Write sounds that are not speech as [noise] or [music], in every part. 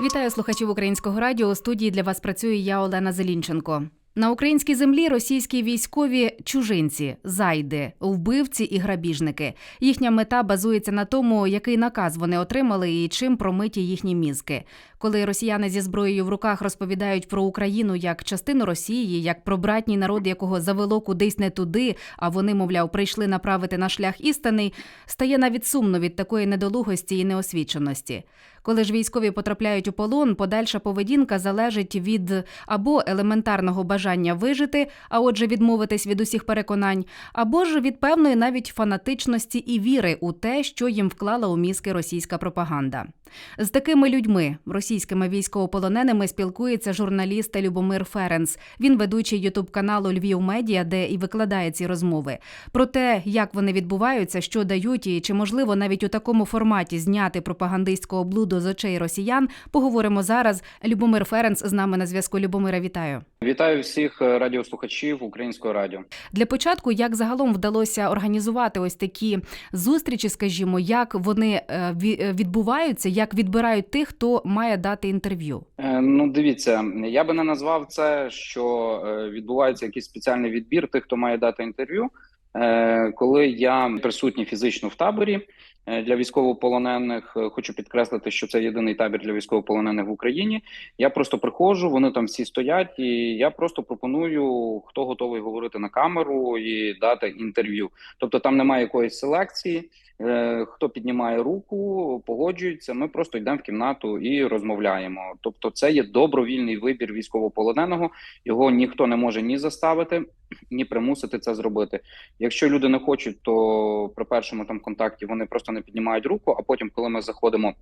Вітаю слухачів українського радіо. У студії для вас працює я Олена Зелінченко. На українській землі російські військові чужинці, зайди, вбивці і грабіжники. Їхня мета базується на тому, який наказ вони отримали і чим промиті їхні мізки. Коли росіяни зі зброєю в руках розповідають про Україну як частину Росії, як про братній народ, якого завело кудись не туди, а вони, мовляв, прийшли направити на шлях істини, стає навіть сумно від такої недолугості і неосвіченості. Коли ж військові потрапляють у полон, подальша поведінка залежить від або елементарного бажання вижити, а отже, відмовитись від усіх переконань, або ж від певної навіть фанатичності і віри у те, що їм вклала у мізки російська пропаганда. З такими людьми, російськими військовополоненими, спілкується журналіст Любомир Ференц. Він ведучий ютуб каналу Львів Медіа, де і викладає ці розмови. Про те, як вони відбуваються, що дають, і чи можливо навіть у такому форматі зняти пропагандистську облуду з очей росіян, поговоримо зараз. Любомир Ференц з нами на зв'язку. Любомира, вітаю. Вітаю всіх е, радіослухачів українського радіо. Для початку, як загалом вдалося організувати ось такі зустрічі, скажімо, як вони е, е, відбуваються, як відбирають тих, хто має дати інтерв'ю. Е, Ну, дивіться, я би не назвав це, що е, відбувається якийсь спеціальний відбір тих, хто має дати інтерв'ю. Е, Коли я присутній фізично в таборі для військовополонених, е, хочу підкреслити, що це єдиний табір для військовополонених в Україні. Я просто приходжу, вони там всі стоять, і я просто пропоную, хто готовий говорити на камеру і дати інтерв'ю. Тобто там немає якоїсь селекції. Е, Хто піднімає руку, погоджується. Ми просто йдемо в кімнату і розмовляємо. Тобто, це є добровільний вибір військовополоненого. Його ніхто не може ні заставити, ні примусити це зробити. Якщо люди не хочуть, то при першому там контакті вони просто не піднімають руку. А потім, коли ми заходимо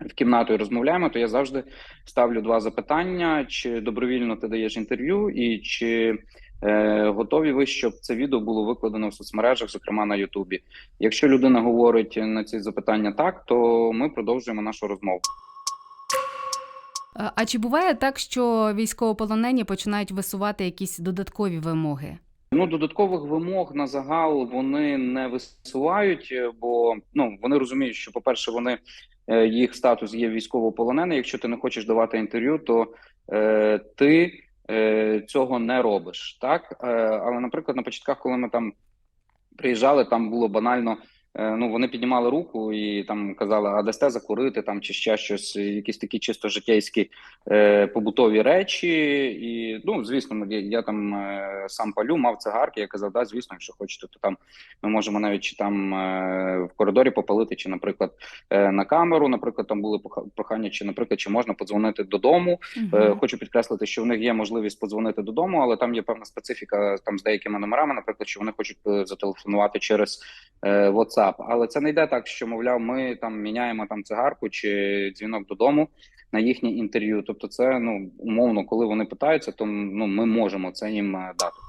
в кімнату і розмовляємо, то я завжди ставлю два запитання: чи добровільно ти даєш інтерв'ю, і чи е, готові ви, щоб це відео було викладено в соцмережах, зокрема на Ютубі. Якщо людина говорить на ці запитання так, то ми продовжуємо нашу розмову. А чи буває так, що військовополонені починають висувати якісь додаткові вимоги? Ну, додаткових вимог на загал вони не висувають, е, бо ну вони розуміють, що, по-перше, вони е, їх статус є військовополонений. Якщо ти не хочеш давати інтерв'ю, то е, ти е, цього не робиш. Так, е, але, наприклад, на початках, коли ми там приїжджали, там було банально. Е, Ну, вони піднімали руку і там казали, а дасте закурити там чи ще щось, якісь такі чисто життєйські е, побутові речі. І ну, звісно, я, я там е, сам палю, мав цигарки. Я казав, да, звісно, якщо хочете, то там ми можемо навіть чи там е, в коридорі попалити, чи, наприклад, е, на камеру. Наприклад, там були прохання, чи, наприклад, чи можна подзвонити додому. Е, Хочу підкреслити, що в них є можливість подзвонити додому, але там є певна специфіка там з деякими номерами, наприклад, що вони хочуть е, зателефонувати через е, WhatsApp. Але це не йде так, що мовляв, ми там міняємо там цигарку чи дзвінок додому на їхнє інтерв'ю. Тобто, це ну умовно, коли вони питаються, то ну ми можемо це їм е, дати.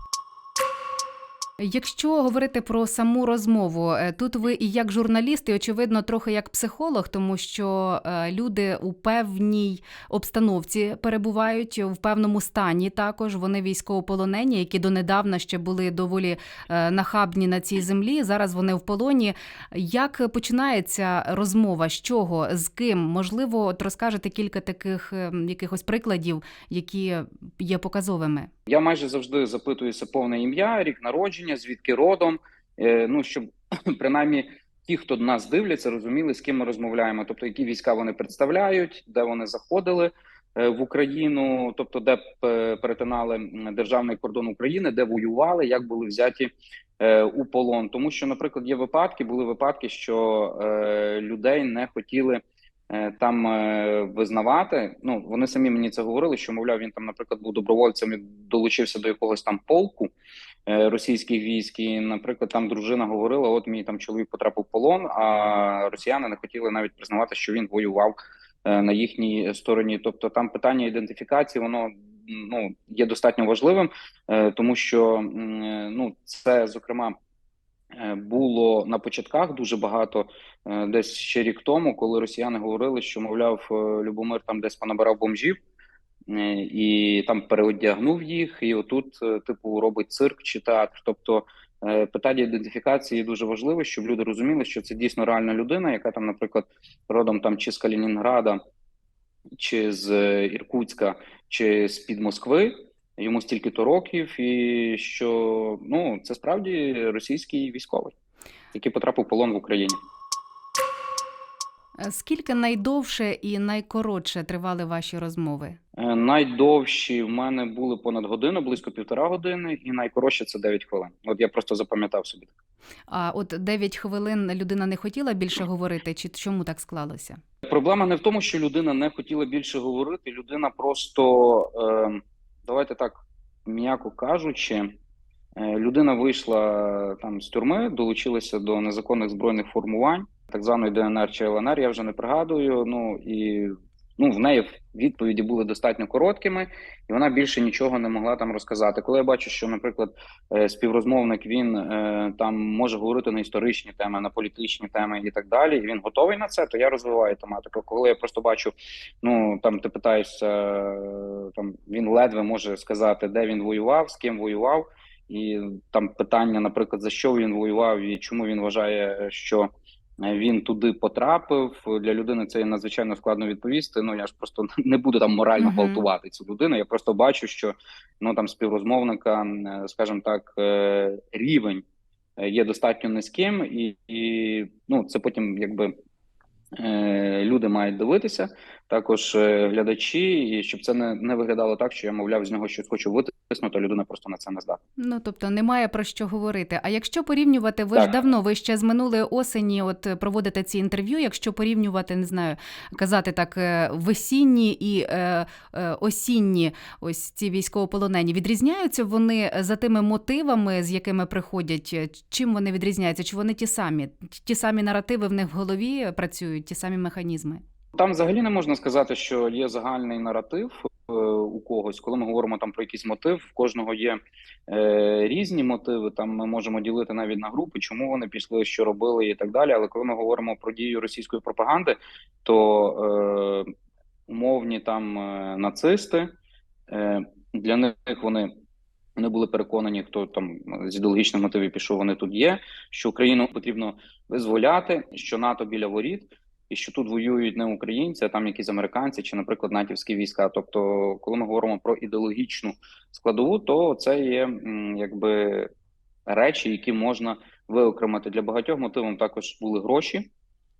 Якщо говорити про саму розмову, е, тут ви і як журналіст, і очевидно, трохи як психолог, тому що е, люди у певній обстановці перебувають в певному стані. Також вони військовополонені, які донедавна ще були доволі е, нахабні на цій землі. Зараз вони в полоні. Як починається розмова? З чого з ким? Можливо, от розкажете кілька таких якихось прикладів, які є показовими. Я майже завжди запитуюся повне ім'я, рік народження, звідки родом. е, Ну щоб [clears throat] принаймні ті, хто нас дивляться, розуміли, з ким ми розмовляємо. Тобто, які війська вони представляють, де вони заходили е, в Україну, тобто де е, перетинали державний кордон України, де воювали, як були взяті у полон. Тому що, наприклад, є випадки, були випадки, що людей не хотіли. Е, Там е, визнавати, ну вони самі мені це говорили, що мовляв, він там, наприклад, був добровольцем і долучився до якогось там полку е, російських військ. І, наприклад, там дружина говорила: от мій там чоловік потрапив в полон, а росіяни не хотіли навіть признавати, що він воював на їхній стороні. Тобто, там питання ідентифікації, воно ну є достатньо важливим, тому що ну це зокрема. Е, Було на початках дуже багато е, десь ще рік тому, коли росіяни говорили, що мовляв е, Любомир там десь понабирав бомжів і там переодягнув їх, і отут, типу, робить цирк чи театр. Тобто питання ідентифікації дуже важливе, щоб люди розуміли, що це дійсно реальна людина, яка там, наприклад, родом там чи з Калінінграда, чи з Іркутська, чи з під Москви. Йому стільки то років, і що ну це справді російський військовий, який потрапив в полон в Україні. Е, Скільки найдовше і найкоротше тривали ваші розмови? Е, Найдовші в мене були понад годину, близько півтора години, і найкоротше це 9 хвилин. От я просто запам'ятав собі. А от 9 хвилин людина не хотіла більше говорити, чи чому так склалося? Проблема не в тому, що людина не хотіла більше говорити. Людина просто е, давайте так м'яко кажучи, е, людина вийшла там з тюрми, долучилася до незаконних збройних формувань, так званої ДНР чи ЛНР. Я вже не пригадую. Ну і ну в неї відповіді були достатньо короткими, і вона більше нічого не могла там розказати. Коли я бачу, що, наприклад, е, співрозмовник він е, там може говорити на історичні теми, на політичні теми і так далі, і він готовий на це, то я розвиваю тематику. Коли я просто бачу, ну там ти питаєшся, е, там він ледве може сказати, де він воював, з ким воював, і там питання, наприклад, за що він воював і чому він вважає, що він туди потрапив. Для людини це надзвичайно складно відповісти. Ну я ж просто не буду там морально гвалтувати цю людину. Я просто бачу, що ну там співрозмовника, скажімо так, е, рівень е, є достатньо низьким, і, і ну це потім якби. е, Люди мають дивитися, також е, глядачі, і щоб це не, не виглядало так, що я мовляв з нього щось хочу витиснути, а людина просто на це не здатна. Ну тобто немає про що говорити. А якщо порівнювати, ви ж давно, ви ще з минулої осені, от проводите ці інтерв'ю. Якщо порівнювати, не знаю, казати так, е, весінні і е, е, осінні, ось ці військовополонені, відрізняються вони за тими мотивами, з якими приходять? Чим вони відрізняються? Чи вони ті самі? Ті самі наративи в них в голові працюють, ті самі механізми? Там взагалі не можна сказати, що є загальний наратив е, у когось. Коли ми говоримо там про якийсь мотив, в кожного є е, різні мотиви. Там ми можемо ділити навіть на групи, чому вони пішли, що робили і так далі. Але коли ми говоримо про дію російської пропаганди, то е, умовні там е, нацисти е, для них вони. Вони були переконані, хто там з ідеологічних мотивів пішов, вони тут є. Що Україну потрібно визволяти, що НАТО біля воріт, і що тут воюють не українці, а там якісь американці чи, наприклад, натівські війська. Тобто, коли ми говоримо про ідеологічну складову, то це є якби речі, які можна виокремити для багатьох мотивом. Також були гроші.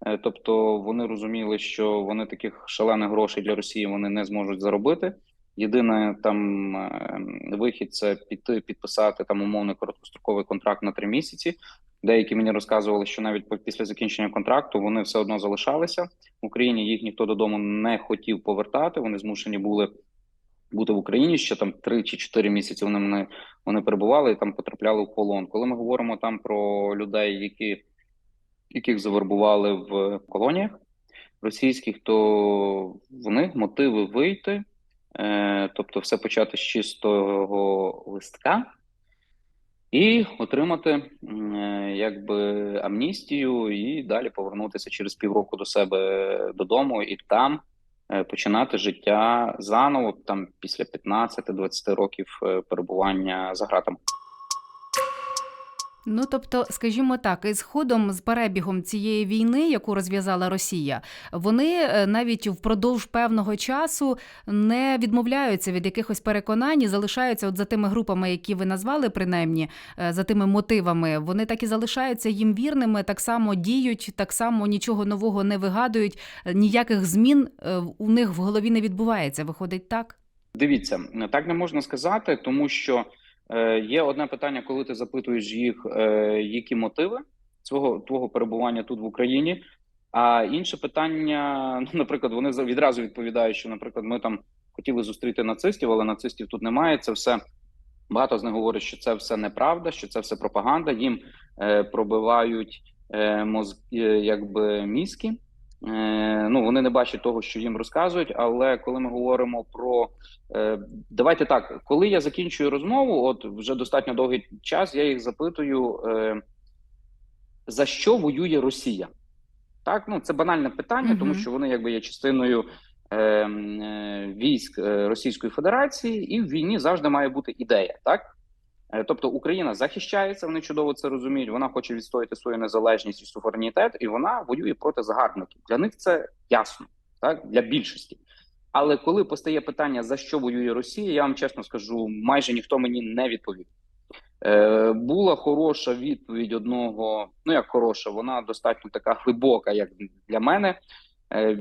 Е, Тобто вони розуміли, що вони таких шалених грошей для Росії вони не зможуть заробити. Єдине там е, вихід це піти підписати там умовний короткостроковий контракт на три місяці. Деякі мені розказували, що навіть після закінчення контракту вони все одно залишалися в Україні. Їх ніхто додому не хотів повертати. Вони змушені були бути в Україні ще там три чи чотири місяці. Вони мене вони перебували і там потрапляли в полон. Коли ми говоримо там про людей, які яких завербували в колоніях російських, то в них мотиви вийти, е, тобто все почати з чистого листка. І отримати е, якби амністію, і далі повернутися через півроку до себе додому, і там е, починати життя заново, там після 15-20 років е, перебування за ґратами. Ну тобто, скажімо так, із ходом з перебігом цієї війни, яку розв'язала Росія, вони е, навіть впродовж певного часу не відмовляються від якихось переконань, і залишаються от за тими групами, які ви назвали, принаймні е, за тими мотивами. Вони так і залишаються їм вірними, так само діють, так само нічого нового не вигадують, е, ніяких змін у них в голові не відбувається. Виходить так. Дивіться, так не можна сказати, тому що е, є одне питання, коли ти запитуєш їх, е, які мотиви цього твого перебування тут в Україні. А інше питання, [laughs] ну, наприклад, вони відразу відповідають, що, наприклад, ми там хотіли зустріти нацистів, але нацистів тут немає. Це все багато з них говорять, що це все неправда, що це все пропаганда. Їм е, пробивають мозг, е, якби мізки. Е, ну вони не бачать того, що їм розказують. Але коли ми говоримо про Е, Давайте так, коли я закінчую розмову, от вже достатньо довгий час, я їх запитую, е, за що воює Росія? Так, ну це банальне питання, тому що вони якби є частиною військ Російської Федерації, і в війні завжди має бути ідея, так? Е, Тобто Україна захищається, вони чудово це розуміють. Вона хоче відстояти свою незалежність і суверенітет, і вона воює проти загарбників. Для них це ясно, так для більшості. Але коли постає питання, за що воює Росія, я вам чесно скажу, майже ніхто мені не відповів. Е, була хороша відповідь одного, ну як хороша, вона достатньо така глибока, як для мене. Е,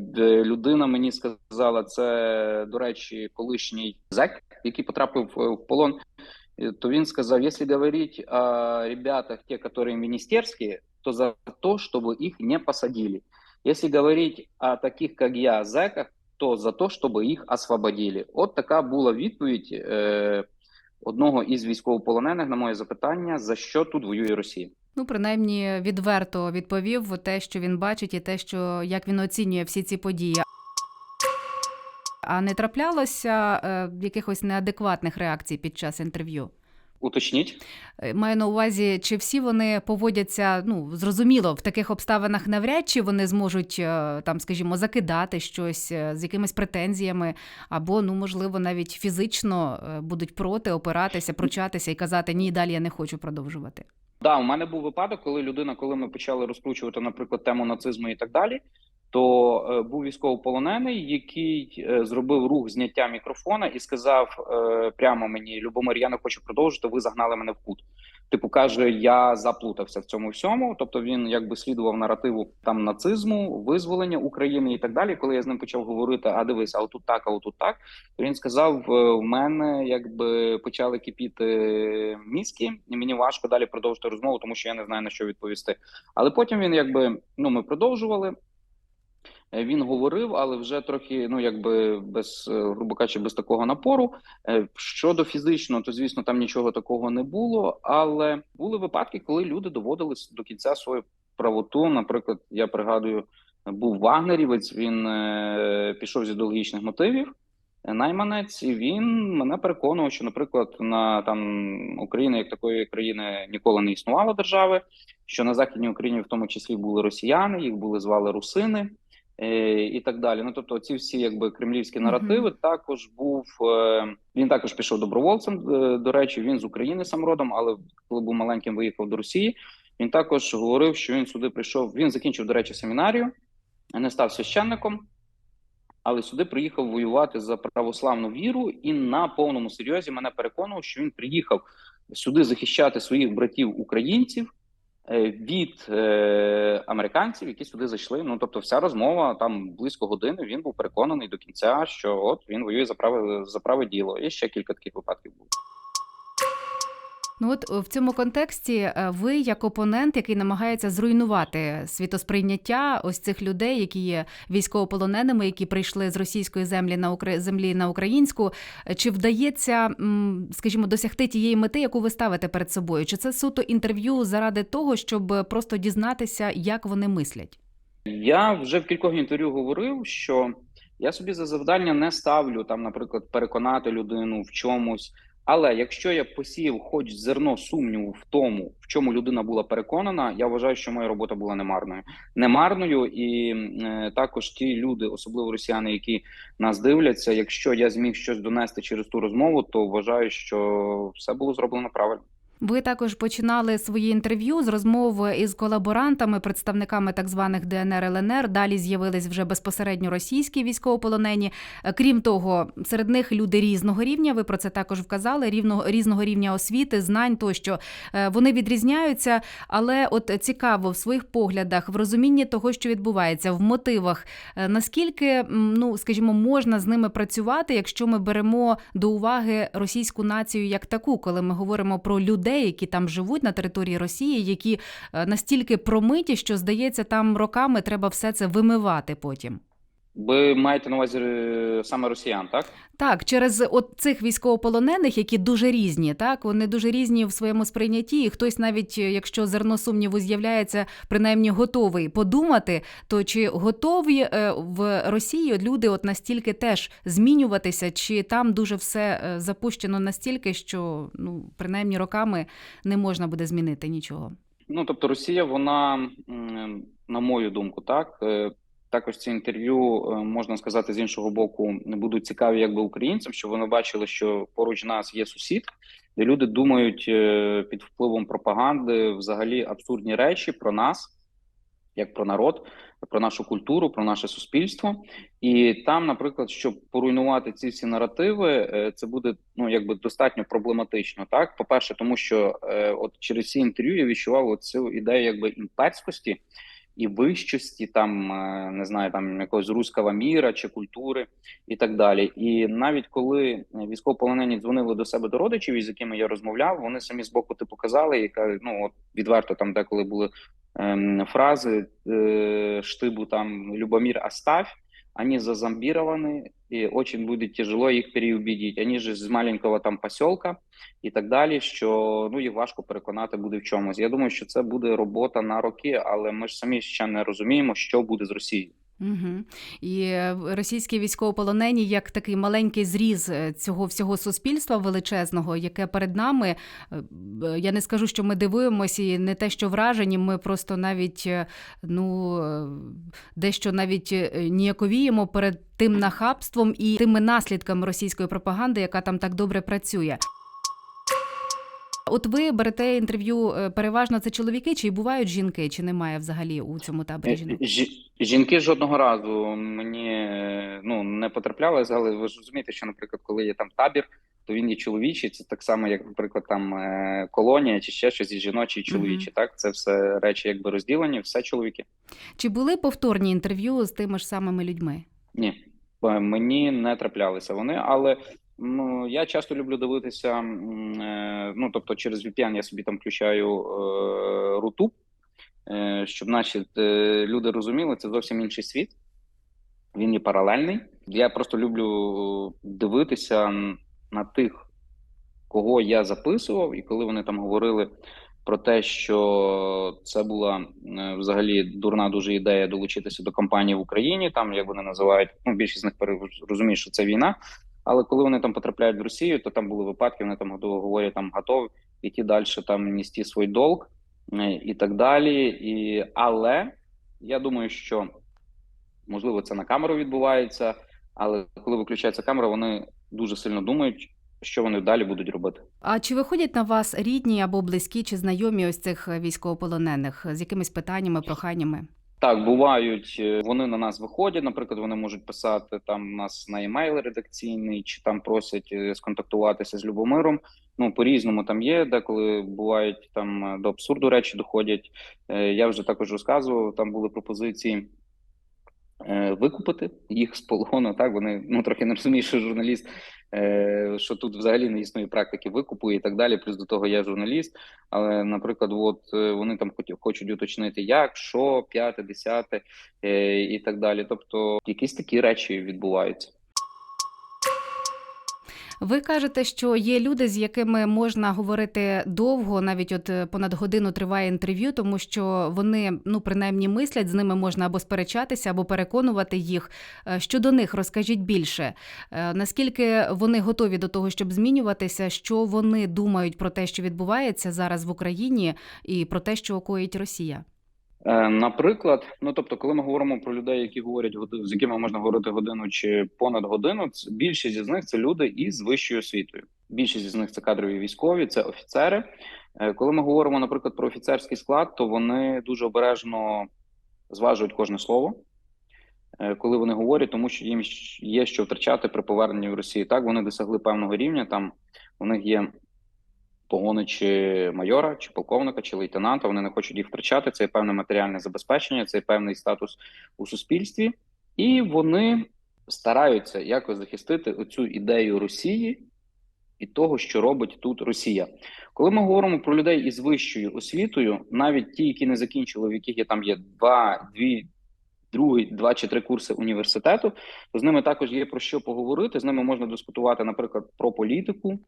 людина мені сказала, це, до речі, колишній зек, який потрапив е, в полон. То він сказав: якщо говорити о ребятах, те, которые министерские, то за то, чтобы их не посадили. Если говорить о таких, как я, зеках, то за то, щоб їх освободили. От така була відповідь е, одного із військовополонених на моє запитання, за що тут воює Росія. Ну, принаймні, відверто відповів те, що він бачить, і те, що як він оцінює всі ці події. А не траплялося е, якихось неадекватних реакцій під час інтерв'ю? Уточніть. Е, Маю на увазі, чи всі вони поводяться, ну зрозуміло, в таких обставинах навряд чи вони зможуть е, там, скажімо, закидати щось е, з якимись претензіями, або ну можливо навіть фізично будуть проти опиратися, пручатися і казати ні, далі я не хочу продовжувати. Да, у мене був випадок, коли людина, коли ми почали розкручувати, наприклад, тему нацизму і так далі, то е, був військовополонений, який е, зробив рух зняття мікрофона і сказав е, прямо мені: Любомир, я не хочу продовжити. Ви загнали мене в кут. Типу каже, я заплутався в цьому всьому. Тобто він якби слідував наративу там нацизму, визволення України і так далі. Коли я з ним почав говорити, а дивись, а отут так, а отут так. То він сказав: в мене якби почали кипіти мізки, і мені важко далі продовжити розмову, тому що я не знаю на що відповісти. Але потім він якби ну ми продовжували. Е, Він говорив, але вже трохи, ну якби без, е, грубо кажучи, без такого напору. Е, Щодо фізичного, то звісно, там нічого такого не було. Але були випадки, коли люди доводили до кінця свою правоту. Наприклад, я пригадую, був вагнерівець. Він пішов з ідеологічних мотивів. Найманець, і він мене переконував, що, наприклад, на там Україна як такої країни ніколи не існувало держави. Що на західній Україні, в тому числі, були росіяни, їх були звали русини і так далі. Ну тобто, ці всі якби кремлівські наративи. Також був е, він також пішов добровольцем. е, До речі, він з України сам родом, але коли був маленьким, виїхав до Росії. Він також говорив, що він сюди прийшов. Він закінчив, до речі, семінарію, не став священником, але сюди приїхав воювати за православну віру, і на повному серйозі мене переконував, що він приїхав сюди захищати своїх братів українців е, від е, американців, які сюди зайшли. Ну тобто, вся розмова там близько години. Він був переконаний до кінця, що от він воює за праве за праве діло. І ще кілька таких випадків було. Ну от е, в цьому контексті е, ви, як опонент, який намагається зруйнувати світосприйняття ось цих людей, які є військовополоненими, які прийшли з російської землі на Укра... землі на українську, е, чи вдається, скажімо, досягти тієї мети, яку ви ставите перед собою? Чи це суто інтерв'ю заради того, щоб просто дізнатися, як вони мислять? Я вже в кількох інтерв'ю говорив, що я собі за завдання не ставлю там, наприклад, переконати людину в чомусь. Але якщо я посів, хоч зерно сумніву в тому, в чому людина була переконана, я вважаю, що моя робота була немарною. Немарною, і е, також ті люди, особливо росіяни, які нас дивляться. Якщо я зміг щось донести через ту розмову, то вважаю, що все було зроблено правильно. Ви також починали свої інтерв'ю з розмов із колаборантами, представниками так званих ДНР ЛНР. Далі з'явились вже безпосередньо російські військовополонені. Крім того, серед них люди різного рівня. Ви про це також вказали. Рівного різного рівня освіти, знань тощо Е, вони відрізняються. Але от цікаво в своїх поглядах, в розумінні того, що відбувається, в мотивах. е, Наскільки ну скажімо, можна з ними працювати, якщо ми беремо до уваги російську націю як таку, коли ми говоримо про людей, які там живуть на території Росії, які е, настільки промиті, що здається, там роками треба все це вимивати потім. Ви маєте на увазі е, саме росіян, так? Так, через от цих військовополонених, які дуже різні, так вони дуже різні в своєму сприйнятті. І хтось, навіть е, якщо зерно сумніву з'являється, принаймні готовий подумати, то чи готові е, в Росії люди от настільки теж змінюватися, чи там дуже все запущено настільки, що ну принаймні роками не можна буде змінити нічого. Ну тобто, Росія, вона, на мою думку, так також ці інтерв'ю е, можна сказати з іншого боку будуть цікаві, якби українцям, щоб вони бачили, що поруч нас є сусід, де люди думають е, під впливом пропаганди взагалі абсурдні речі про нас, як про народ. про нашу культуру, про наше суспільство. І там, наприклад, щоб поруйнувати ці всі наративи, е, це буде ну якби достатньо проблематично. Так, по перше, тому що от через ці інтерв'ю я відчував цю ідею якби імперськості і вищості, там е, не знаю, там якогось руського міра чи культури і так далі. І навіть коли військовополонені дзвонили до себе до родичів, із якими я розмовляв, вони самі з боку типу казали, яка ну от відверто там деколи були ем, фрази е, штибу там Любомір Оставь, они зазомбированы, и очень будет тяжело їх переубедить. Они же з маленького там поселка і так далі. Що ну їх важко переконати буде в чомусь. Я думаю, що це буде робота на роки, але ми ж самі ще не розуміємо, що буде з Росією. Угу. І е, російські військовополонені як такий маленький зріз е, цього всього суспільства величезного, яке перед нами. е, Я не скажу, що ми дивуємося, і не те, що вражені. Ми просто навіть ну дещо навіть ніяковіємо перед тим нахабством і тими наслідками російської пропаганди, яка там так добре працює. От ви берете інтерв'ю е, переважно це чоловіки, чи бувають жінки, чи немає взагалі у цьому таборі жінок? Е, Жінки жодного разу мені е, ну не потраплялися, але ви ж розумієте, що, наприклад, коли є там табір, то він є чоловічий. Це так само, як, наприклад, там колонія чи ще щось і жіночі і чоловічі. Так, це все речі, якби розділені, все чоловіки. Чи були повторні інтерв'ю з тими ж самими людьми? Ні, мені не траплялися вони, але ну я часто люблю дивитися. е, Ну тобто, через VPN я собі там включаю е, Рутуб, е, щоб наші люди розуміли, це зовсім інший світ. Він є паралельний. Я просто люблю дивитися на тих, кого я записував, і коли вони там говорили про те, що це була взагалі дурна дуже ідея долучитися до кампанії в Україні, там як вони називають, ну більшість з них розуміє, що це війна. Але коли вони там потрапляють в Росію, то там були випадки, вони там говорять, там готові йти далі, там нести свій долг е, і так далі. І, але я думаю, що можливо це на камеру відбувається, але коли виключається камера, вони дуже сильно думають, що вони далі будуть робити. А чи виходять на вас рідні або близькі чи знайомі ось цих військовополонених з якимись питаннями, проханнями? Так, бувають, е, вони на нас виходять. Наприклад, вони можуть писати там нас на емейл редакційний, чи там просять е, сконтактуватися з Любомиром. Ну по різному там є. Деколи бувають там е, до абсурду речі доходять. Я вже також розказував. Там були пропозиції викупити їх з полону. Так вони ну трохи не розуміють, що журналіст, е, що тут взагалі не існує практики викупу і так далі. Плюс до того я журналіст. Але, наприклад, от е, вони там хочуть уточнити, як, що, п'яте, десяте е, і так далі. Тобто, якісь такі речі відбуваються. Ви кажете, що є люди, з якими можна говорити довго, навіть от е, понад годину триває інтерв'ю, тому що вони ну принаймні мислять, з ними можна або сперечатися, або переконувати їх. Е, Щодо них розкажіть більше, Е, наскільки вони готові до того, щоб змінюватися, що вони думають про те, що відбувається зараз в Україні, і про те, що коїть Росія. Е, Наприклад, ну тобто, коли ми говоримо про людей, які говорять з якими можна говорити годину чи понад годину, більшість із них це люди із вищою освітою. Більшість із них це кадрові військові, це офіцери. Е, Коли ми говоримо, наприклад, про офіцерський склад, то вони дуже обережно зважують кожне слово, е, коли вони говорять, тому що їм є що втрачати при поверненні в Росію. Так вони досягли певного рівня. Там у них є погони чи майора, чи полковника, чи лейтенанта. Вони не хочуть їх втрачати. Це є певне матеріальне забезпечення, це є певний статус у суспільстві, і вони стараються якось захистити оцю ідею Росії. І того, що робить тут Росія, коли ми говоримо про людей із вищою освітою, навіть ті, які не закінчили, в яких є там є 2, 2, Другий два чи три курси університету, то з ними також є про що поговорити. З ними можна дискутувати, наприклад, про політику,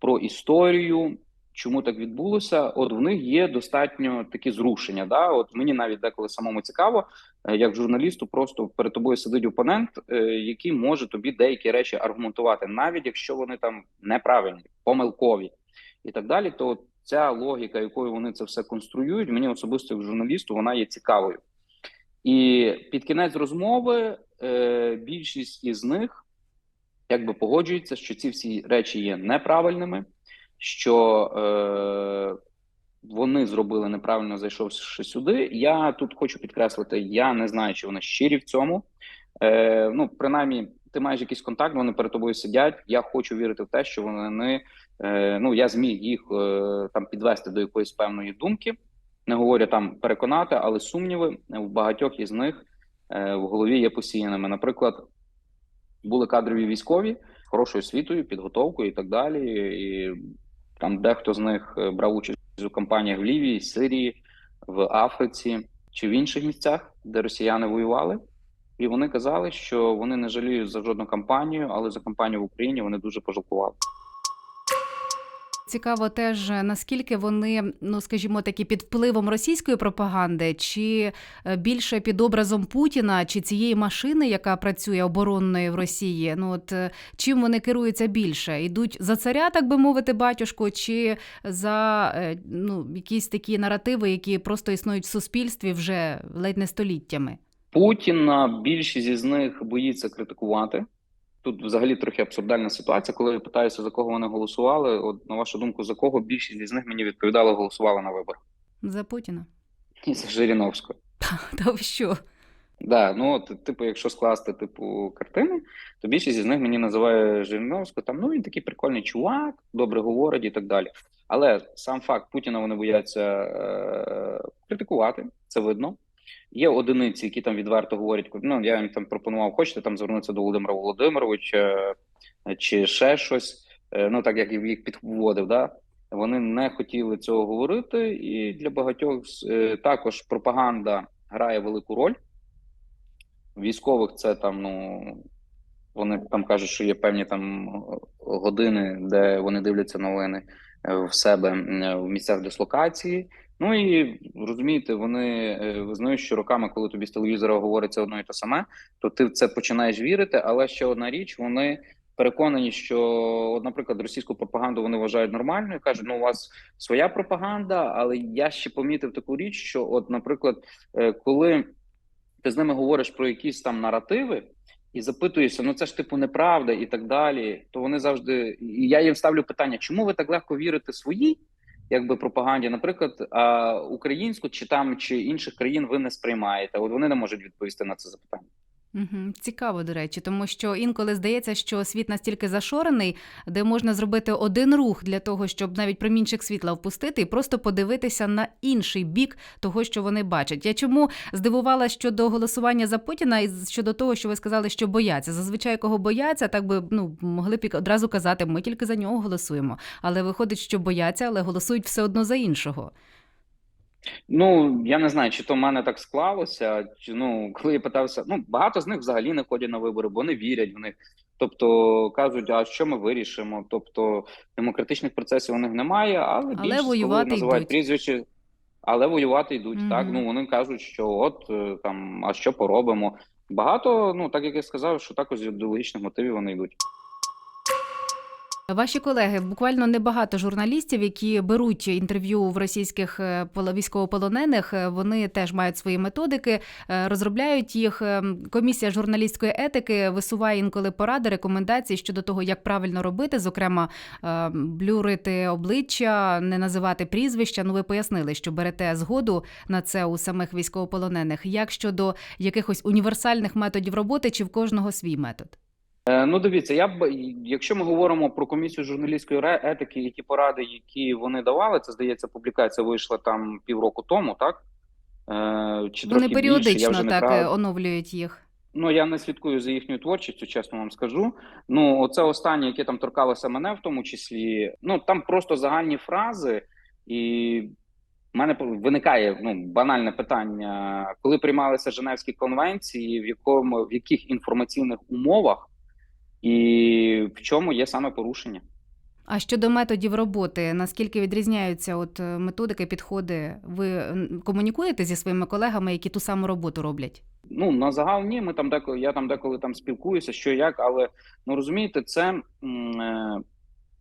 про історію, чому так відбулося. От в них є достатньо такі зрушення. Да, от мені навіть деколи самому цікаво, е, як журналісту, просто перед тобою сидить опонент, е, який може тобі деякі речі аргументувати, навіть якщо вони там неправильні, помилкові і так далі. То ця логіка, якою вони це все конструюють, мені особисто як журналісту, вона є цікавою. І під кінець розмови е, більшість із них якби погоджується, що ці всі речі є неправильними, що е, вони зробили неправильно, зайшовши сюди. Я тут хочу підкреслити: я не знаю, чи вони щирі в цьому. Е, ну, принаймні, ти маєш якийсь контакт, вони перед тобою сидять. Я хочу вірити в те, що вони е, ну я зміг їх е, там підвести до якоїсь певної думки. Не говорю там переконати, але сумніви в багатьох із них е, в голові є посіяними. Наприклад, були кадрові військові хорошою освітою, підготовкою і так далі. І там дехто з них е, брав участь у кампаніях в Лівії, Сирії, в Африці чи в інших місцях, де росіяни воювали. І вони казали, що вони не жаліють за жодну кампанію, але за кампанію в Україні вони дуже пожалкували. Цікаво теж наскільки вони, ну скажімо, такі під впливом російської пропаганди, чи е, більше під образом Путіна, чи цієї машини, яка працює оборонною в Росії. Ну от е, чим вони керуються більше? Йдуть за царя, так би мовити, батюшку, чи за е, ну якісь такі наративи, які просто існують в суспільстві вже ледь не століттями? Путіна більшість із них боїться критикувати. Тут взагалі трохи абсурдальна ситуація. Коли я питаюся, за кого вони голосували, от на вашу думку, за кого більшість із них мені відповідала, голосувала на виборах? За Путіна? І за Жириновського. Та ви що? Да, ну от, типу, якщо скласти типу картину, то більшість із них мені називає Жириновського. Там ну він такий прикольний чувак, добре говорить і так далі. Але сам факт Путіна вони бояться е- критикувати, це видно. Є одиниці, які там відверто говорять, ну я їм там пропонував, хочете там звернутися до Володимира Володимировича чи ще щось. Ну так як їх підводив, да вони не хотіли цього говорити, і для багатьох е, також пропаганда грає велику роль. Військових це там, ну вони там кажуть, що є певні там години, де вони дивляться новини в себе в місцях дислокації. Ну і розумієте, вони визнають, що роками, коли тобі з телевізора говориться одно і те саме, то ти в це починаєш вірити. Але ще одна річ, вони переконані, що, от, наприклад, російську пропаганду вони вважають нормальною. кажуть, ну у вас своя пропаганда, але я ще помітив таку річ, що, от, наприклад, коли ти з ними говориш про якісь там наративи. І запитуєшся, ну це ж типу неправда і так далі. То вони завжди і я їм ставлю питання, чому ви так легко вірите своїй якби пропаганді, наприклад, українську чи там чи інших країн ви не сприймаєте? От вони не можуть відповісти на це запитання. Цікаво, до речі, тому що інколи здається, що світ настільки зашорений, де можна зробити один рух для того, щоб навіть промінчик світла впустити і просто подивитися на інший бік того, що вони бачать. Я чому здивувала щодо голосування за Путіна і щодо того, що ви сказали, що бояться. Зазвичай кого бояться, так би ну могли б одразу казати, ми тільки за нього голосуємо. Але виходить, що бояться, але голосують все одно за іншого. Ну я не знаю, чи то в мене так склалося. Чи ну коли я питався, ну багато з них взагалі не ходять на вибори, бо не вірять в них. Тобто кажуть, а що ми вирішимо? Тобто демократичних процесів у них немає, але, але більшість, коли називають прізвище, але воювати йдуть. Мгм. Так ну вони кажуть, що от е, там, а що поробимо? Багато, ну так як я сказав, що також з ідеологічних мотивів вони йдуть. Ваші колеги, буквально небагато журналістів, які беруть інтерв'ю в російських е, військовополонених. е, Вони теж мають свої методики, е, розробляють їх. Комісія журналістської етики висуває інколи поради, рекомендації щодо того, як правильно робити, зокрема, блюрити обличчя, не називати прізвища. Ну, ви пояснили, що берете згоду на це у самих військовополонених. Як щодо якихось універсальних методів роботи, чи в кожного свій метод? Е, Ну, дивіться, я б якщо ми говоримо про комісію журналістської етики і ті поради, які вони давали, це здається, публікація вийшла там півроку тому, так? Е, Чи Вони більше, я періодично вже не так прав- е, оновлюють їх. Ну, я не слідкую за їхньою творчістю, чесно вам скажу. Ну, оце останнє, яке там торкалося мене, в тому числі. Ну там просто загальні фрази, і в мене виникає ну банальне питання, коли приймалися Женевські конвенції, в якому в яких інформаційних умовах і в чому є саме порушення? А щодо методів роботи, наскільки відрізняються от е, методики, підходи? Ви комунікуєте зі своїми колегами, які ту саму роботу роблять? Ну на загал ні, ми там деколи я там деколи там спілкуюся, що як, але ну розумієте, це е,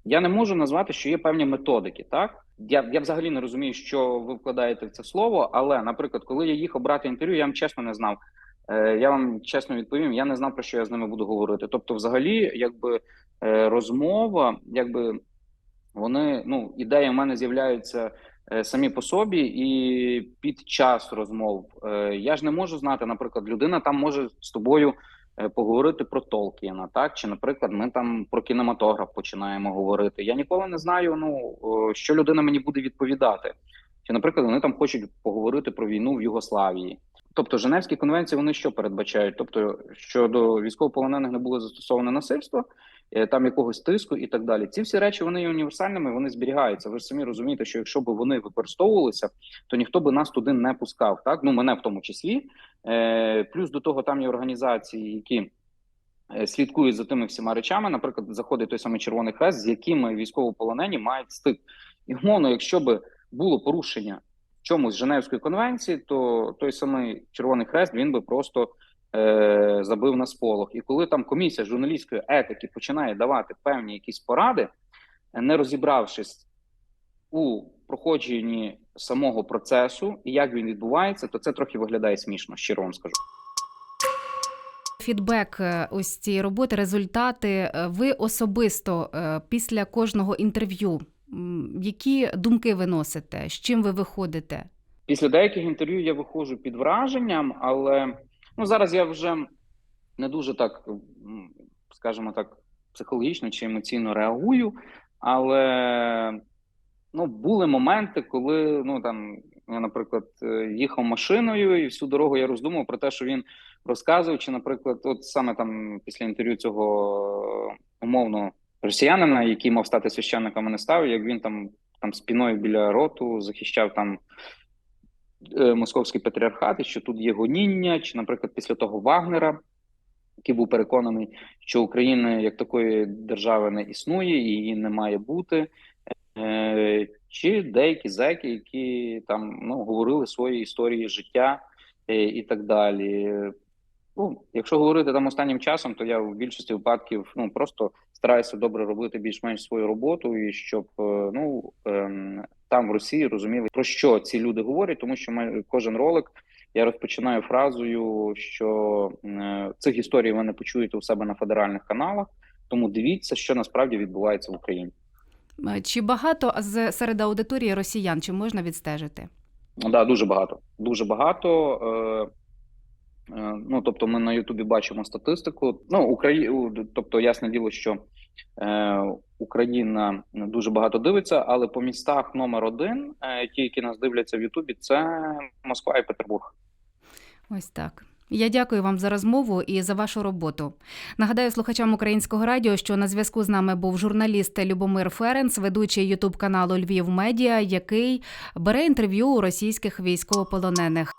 я не можу назвати, що є певні методики. Так я, я взагалі не розумію, що ви вкладаєте в це слово. Але, наприклад, коли я їхав брати інтерв'ю, я вам чесно не знав. Е, я вам чесно відповім, я не знав про що я з ними буду говорити. Тобто, взагалі, якби е, розмова, якби вони ну ідея в мене з'являється е, самі по собі, і під час розмов я ж не можу знати, наприклад, людина там може з тобою поговорити про Толкіна, так чи, наприклад, ми там про кінематограф починаємо говорити. Я ніколи не знаю, ну що людина мені буде відповідати. Чи, наприклад, вони там хочуть поговорити про війну в Югославії. Тобто Женевські конвенції вони що передбачають? Тобто, що до військовополонених не було застосоване насильство, е, там якогось тиску і так далі. Ці всі речі вони є універсальними, вони зберігаються. Ви ж самі розумієте, що якщо б вони використовувалися, то ніхто би нас туди не пускав. Так ну мене в тому числі. Е, Плюс до того там є організації, які е, слідкують за тими всіма речами. Наприклад, заходить той самий Червоний Хрест, з якими військовополонені мають стик. І умовно, якщо би було порушення чомусь Женевської конвенції, то той самий Червоний Хрест він би просто е, забив на сполох. І коли там комісія журналістської етики починає давати певні якісь поради, не розібравшись у проходженні самого процесу і як він відбувається, то це трохи виглядає смішно, щиро вам скажу. Фідбек е, ось цієї роботи, результати. е, Ви особисто е, після кожного інтерв'ю, які думки ви носите? З чим ви виходите? Після деяких інтерв'ю я виходжу під враженням, але ну зараз я вже не дуже так, скажімо так, психологічно чи емоційно реагую. Але ну, були моменти, коли ну там я, наприклад, е, їхав машиною, і всю дорогу я роздумав про те, що він розказував, чи, наприклад, от саме там після інтерв'ю цього е, умовно росіянина, який мав стати священником, не став, як він там там спіною біля роту захищав там е, московський патріархат, і що тут є гоніння, чи, наприклад, після того Вагнера, який був переконаний, що України як такої держави не існує і її не має бути. Е, чи деякі зеки, які там ну говорили свої історії життя е, і так далі. Ну, якщо говорити там останнім часом, то я в більшості випадків ну просто стараюся добре робити більш-менш свою роботу, і щоб е, ну ем, там в Росії розуміли про що ці люди говорять, тому що кожен ролик я розпочинаю фразою, що е, цих історій ви не почуєте у себе на федеральних каналах, тому дивіться, що насправді відбувається в Україні. Е, Чи багато з серед аудиторії росіян чи можна відстежити? Ну, Да, дуже багато. Дуже багато. Е, ну, тобто, ми на Ютубі бачимо статистику. Ну, Украї... тобто, ясне діло, що е, Україна дуже багато дивиться, але по містах номер один, е, ті, які нас дивляться в Ютубі, це Москва і Петербург. Ось так. Я дякую вам за розмову і за вашу роботу. Нагадаю слухачам українського радіо, що на зв'язку з нами був журналіст Любомир Ференц, ведучий Ютуб каналу Львів Медіа, який бере інтерв'ю у російських військовополонених.